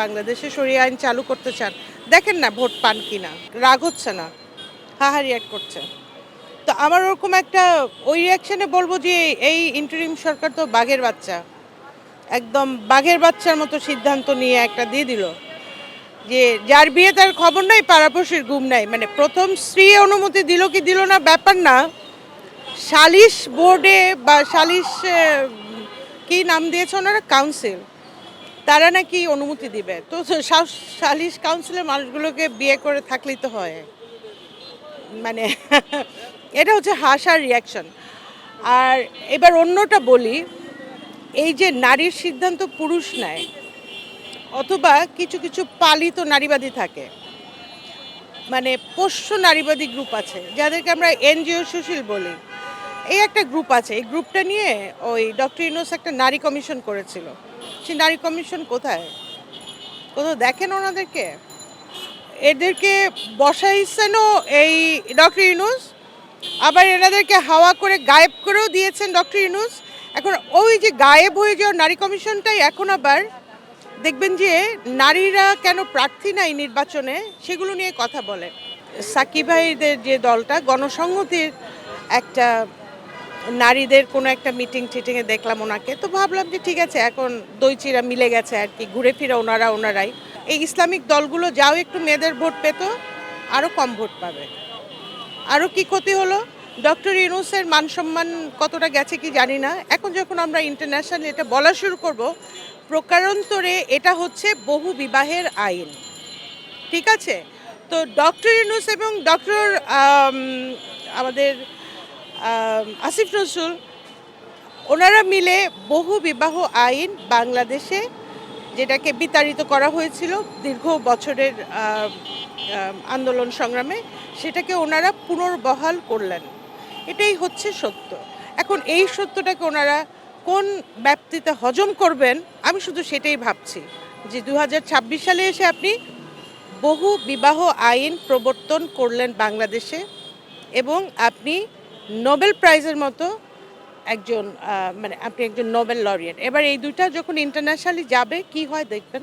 বাংলাদেশে সরিয়ে আইন চালু করতে চান, দেখেন না ভোট পান কিনা, রাগ হচ্ছে না হাহা রিয়াক্ট করছে। তো আমার ওরকম একটা ওই রিয়াকশনে বলব যে এই ইন্টারিম সরকার তো বাঘের বাচ্চা। একদম বাঘের বাচ্চার মতো সিদ্ধান্ত নিয়ে একটা দিয়ে দিল। যে যার বিয়ে তার খবর নাই, পাড়াপড়শির ঘুম নাই। মানে প্রথম স্ত্রী অনুমতি দিল কি দিল না, ব্যাপার না। সালিশ বোর্ডে বা সালিশ কি নাম দিয়েছে ওনারা? কাউন্সিল। তারা নাকি অনুমতি দিবে। তো সালিশ কাউন্সিলের মানুষগুলোকে বিয়ে করে থাকলেই তো হয়। মানে এটা হচ্ছে হাসার রিয়াকশন আর এবার অন্যটা বলি, এই যে নারীর সিদ্ধান্ত পুরুষ নেয়, অথবা কিছু কিছু পালিত নারীবাদী থাকে। মানে পোষ্য নারীবাদী গ্রুপ আছে, যাদেরকে আমরা এনজিও সুশীল বলি। এই একটা গ্রুপ আছে। এই গ্রুপটা নিয়ে ওই ডক্টর ইউনুস একটা নারী কমিশন করেছিল। সেই নারী কমিশন কোথায়? কোথাও দেখেন ওনাদেরকে? এদেরকে বসাইছেনও এই ডক্টর ইউনুস আবার এনাদেরকে হাওয়া করে, গায়েব করেও দিয়েছেন ডক্টর ইনুস এখন ওই যে গায়েব হয়ে যাওয়া নারী কমিশনটাই এখন আবার দেখবেন যে নারীরা কেন প্রার্থী নাই নির্বাচনে, সেগুলো নিয়ে কথা বলে। সাকিব ভাইদের যে দলটা, গণসংহতির একটা নারীদের কোনো একটা মিটিং টিটিংয়ে দেখলাম ওনাকে তো ভাবলাম যে ঠিক আছে এখন দই চিরা মিলে গেছে আর কি ঘুরে ফিরে ওনারা ওনারাই। এই ইসলামিক দলগুলো যাও একটু মেয়েদের ভোট পেত আরও কম ভোট পাবে। আরও কি ক্ষতি হলো? ডক্টর ইউনুসের মান সম্মান কতটা গেছে কি জানি না। এখন যখন আমরা ইন্টারন্যাশনাল এটা বলা শুরু করব প্রকারান্তরে এটা হচ্ছে বহু বিবাহের আইন। ঠিক আছে? তো ডক্টর ইউনুস এবং ডক্টর আমাদের আম, আসিফ নজরুল, ওনারা মিলে বহু বিবাহ আইন বাংলাদেশে যেটাকে বিতাড়িত করা হয়েছিল দীর্ঘ বছরের আন্দোলন সংগ্রামে, সেটাকে ওনারা পুনর্বহাল করলেন। এটাই হচ্ছে সত্য। এখন এই সত্যটাকে ওনারা কোন ব্যাপ্তিতে হজম করবেন, আমি শুধু সেটাই ভাবছি যে দু হাজার ছাব্বিশ সালে এসে আপনি বহু বিবাহ আইন প্রবর্তন করলেন বাংলাদেশে এবং আপনি নোবেল প্রাইজের মতো একজন মানে আপনি একজন নোবেল লরিয়েট। এবার এই দুইটা যখন ইন্টারন্যাশনালি যাবে, কি হয় দেখবেন?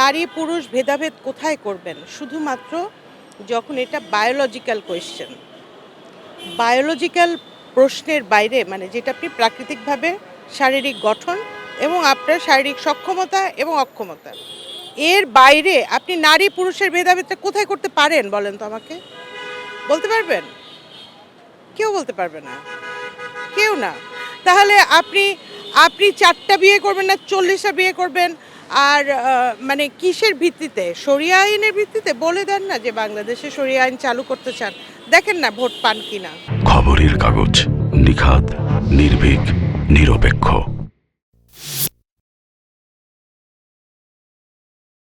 নারী, পুরুষ, ভেদাভেদ কোথায় করবেন? শুধুমাত্র যখন এটা বায়োলজিক্যাল কোয়েশ্চেন বায়োলজিক্যাল প্রশ্নের বাইরে মানে যেটা আপনি প্রাকৃতিকভাবে শারীরিক গঠন এবং আপনার শারীরিক সক্ষমতা এবং অক্ষমতা। এর বাইরে আপনি নারী, পুরুষের ভেদাভেদটা কোথায় করতে পারেন বলেন তো আমাকে? বলতে পারবেন? কেউ বলতে পারবে না। কেউ না। তাহলে আপনি আপনি চারটা বিয়ে করবেন না, চল্লিশটা বিয়ে করবেন। আর মানে কিসের ভিত্তিতে? সরিয়া আইনের ভিত্তিতে? বলে দেন না যে বাংলাদেশে সরিয়া আইন চালু করতে চান। দেখেন না ভোট পান কিনা। খবরের কাগজ নিখাত নির্ভীক, নিরপেক্ষ।